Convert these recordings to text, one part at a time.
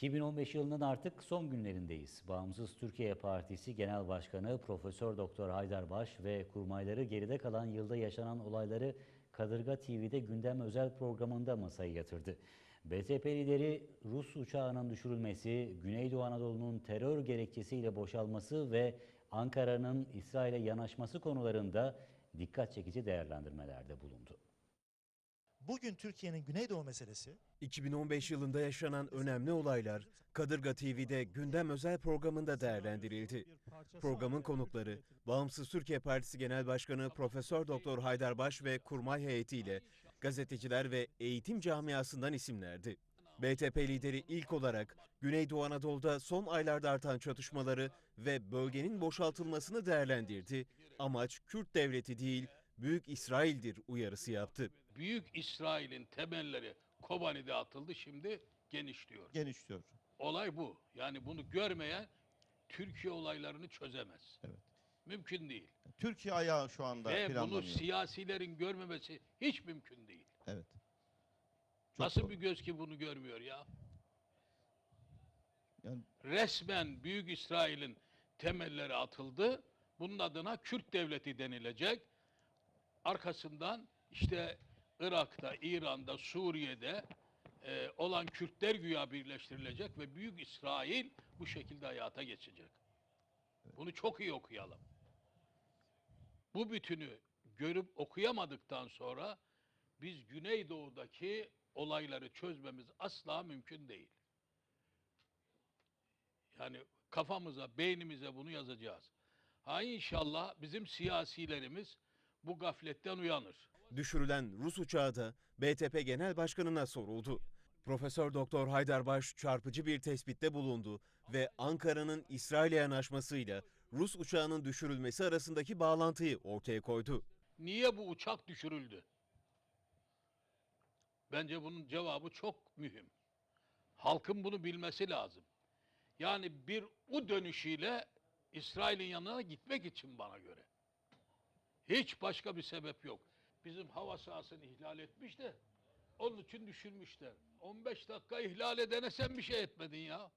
2015 yılının artık son günlerindeyiz. Bağımsız Türkiye Partisi Genel Başkanı Profesör Doktor Haydar Baş ve kurmayları geride kalan yılda yaşanan olayları Kadırga TV'de gündem özel programında masaya yatırdı. BTP lideri Rus uçağının düşürülmesi, Güneydoğu Anadolu'nun terör gerekçesiyle boşalması ve Ankara'nın İsrail'e yanaşması konularında dikkat çekici değerlendirmelerde bulundu. Bugün Türkiye'nin Güneydoğu meselesi 2015 yılında yaşanan önemli olaylar Kadırga TV'de gündem özel programında değerlendirildi. Programın konukları Bağımsız Türkiye Partisi Genel Başkanı Profesör Doktor Haydar Baş ve kurmay heyetiyle gazeteciler ve eğitim camiasından isimlerdi. BTP lideri ilk olarak Güneydoğu Anadolu'da son aylarda artan çatışmaları ve bölgenin boşaltılmasını değerlendirdi. Amaç Kürt devleti değil, Büyük İsrail'dir uyarısı yaptı. Büyük İsrail'in temelleri Kobani'de atıldı şimdi genişliyor. genişliyor. Olay bu. Yani bunu görmeyen Türkiye olaylarını çözemez. Evet. Mümkün değil. Türkiye ayağı şu anda Ve bunu planlanıyor. siyasilerin görmemesi hiç mümkün değil. Evet. Çok Nasıl doğru. bir göz ki bunu görmüyor ya? Yani Resmen Büyük İsrail'in temelleri atıldı. Bunun adına Kürt devleti denilecek. Arkasından işte Irak'ta, İran'da, Suriye'de e, olan Kürtler güya birleştirilecek ve Büyük İsrail bu şekilde hayata geçecek. Bunu çok iyi okuyalım. Bu bütünü görüp okuyamadıktan sonra biz Güneydoğu'daki olayları çözmemiz asla mümkün değil. Yani kafamıza, beynimize bunu yazacağız. Ha inşallah bizim siyasilerimiz bu gafletten uyanır. Düşürülen Rus uçağı da BTP Genel Başkanı'na soruldu. Profesör Doktor Haydarbaş çarpıcı bir tespitte bulundu ve Ankara'nın İsrail'e yanaşmasıyla Rus uçağının düşürülmesi arasındaki bağlantıyı ortaya koydu. Niye bu uçak düşürüldü? Bence bunun cevabı çok mühim. Halkın bunu bilmesi lazım. Yani bir U dönüşüyle İsrail'in yanına gitmek için bana göre. Hiç başka bir sebep yok. Bizim hava sahasını ihlal etmiş de onun için düşürmüşler. 15 dakika ihlal edene sen bir şey etmedin ya.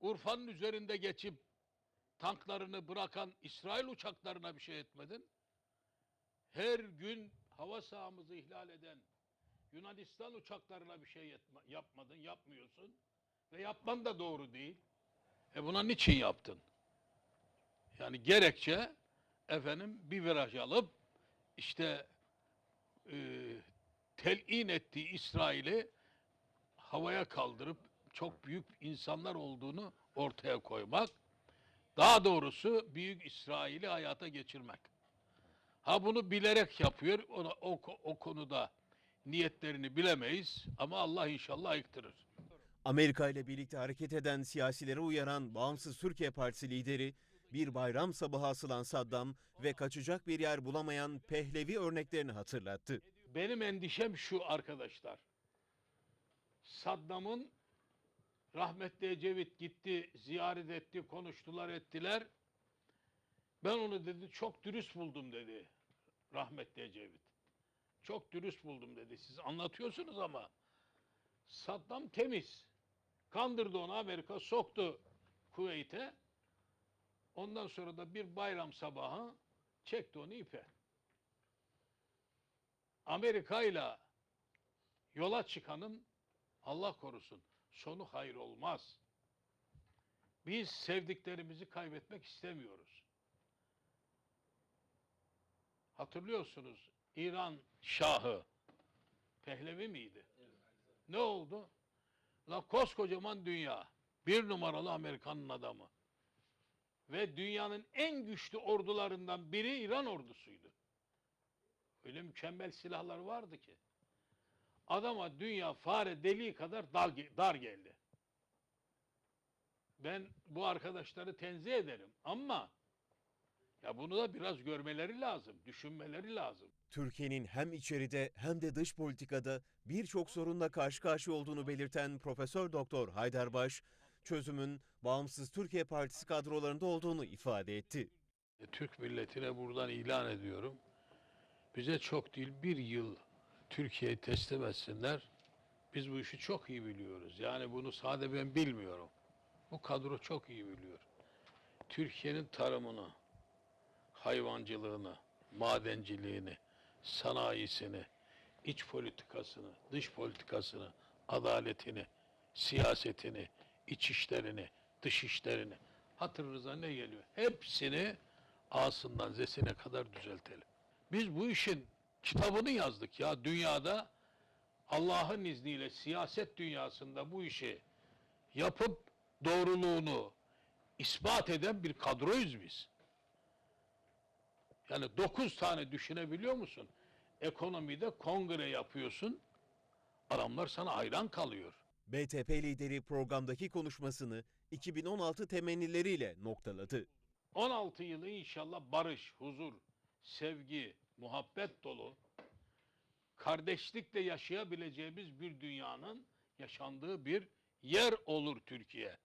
Urfa'nın üzerinde geçip tanklarını bırakan İsrail uçaklarına bir şey etmedin. Her gün hava sahamızı ihlal eden Yunanistan uçaklarına bir şey yetme- yapmadın, yapmıyorsun. Ve yapman da doğru değil. E buna niçin yaptın? Yani gerekçe efendim bir viraj alıp işte e, telin ettiği İsrail'i havaya kaldırıp çok büyük insanlar olduğunu ortaya koymak. Daha doğrusu Büyük İsrail'i hayata geçirmek. Ha bunu bilerek yapıyor. Ona, o, o konuda niyetlerini bilemeyiz ama Allah inşallah ayıktırır. Amerika ile birlikte hareket eden siyasilere uyaran Bağımsız Türkiye Partisi lideri bir bayram sabahı asılan Saddam ve kaçacak bir yer bulamayan Pehlevi örneklerini hatırlattı. Benim endişem şu arkadaşlar. Saddam'ın rahmetli Ecevit gitti, ziyaret etti, konuştular, ettiler. Ben onu dedi çok dürüst buldum dedi rahmetli Ecevit. Çok dürüst buldum dedi. Siz anlatıyorsunuz ama Saddam temiz. Kandırdı onu Amerika, soktu Kuveyt'e. Ondan sonra da bir bayram sabahı çekti onu ipe. Amerika ile yola çıkanın Allah korusun sonu hayır olmaz. Biz sevdiklerimizi kaybetmek istemiyoruz. Hatırlıyorsunuz İran Şahı Pehlevi miydi? Ne oldu? La koskocaman dünya. Bir numaralı Amerikan'ın adamı. Ve dünyanın en güçlü ordularından biri İran ordusuydu. Öyle mükemmel silahlar vardı ki. Adama dünya fare deliği kadar dar, dar geldi. Ben bu arkadaşları tenzih ederim ama ya bunu da biraz görmeleri lazım, düşünmeleri lazım. Türkiye'nin hem içeride hem de dış politikada birçok sorunla karşı karşıya olduğunu belirten Profesör Doktor Haydarbaş, çözümün Bağımsız Türkiye Partisi kadrolarında olduğunu ifade etti. E, Türk milletine buradan ilan ediyorum. Bize çok değil bir yıl Türkiye'yi teslim etsinler. Biz bu işi çok iyi biliyoruz. Yani bunu sadece ben bilmiyorum. Bu kadro çok iyi biliyor. Türkiye'nin tarımını, hayvancılığını, madenciliğini, sanayisini, iç politikasını, dış politikasını, adaletini, siyasetini, iç işlerini, dış işlerini, hatırınıza ne geliyor? Hepsini A'sından Z'sine kadar düzeltelim. Biz bu işin kitabını yazdık ya dünyada Allah'ın izniyle siyaset dünyasında bu işi yapıp doğruluğunu ispat eden bir kadroyuz biz. Yani dokuz tane düşünebiliyor musun? Ekonomide kongre yapıyorsun, adamlar sana hayran kalıyor. BTP lideri programdaki konuşmasını 2016 temennileriyle noktaladı. 16 yılı inşallah barış, huzur, sevgi, muhabbet dolu, kardeşlikle yaşayabileceğimiz bir dünyanın yaşandığı bir yer olur Türkiye.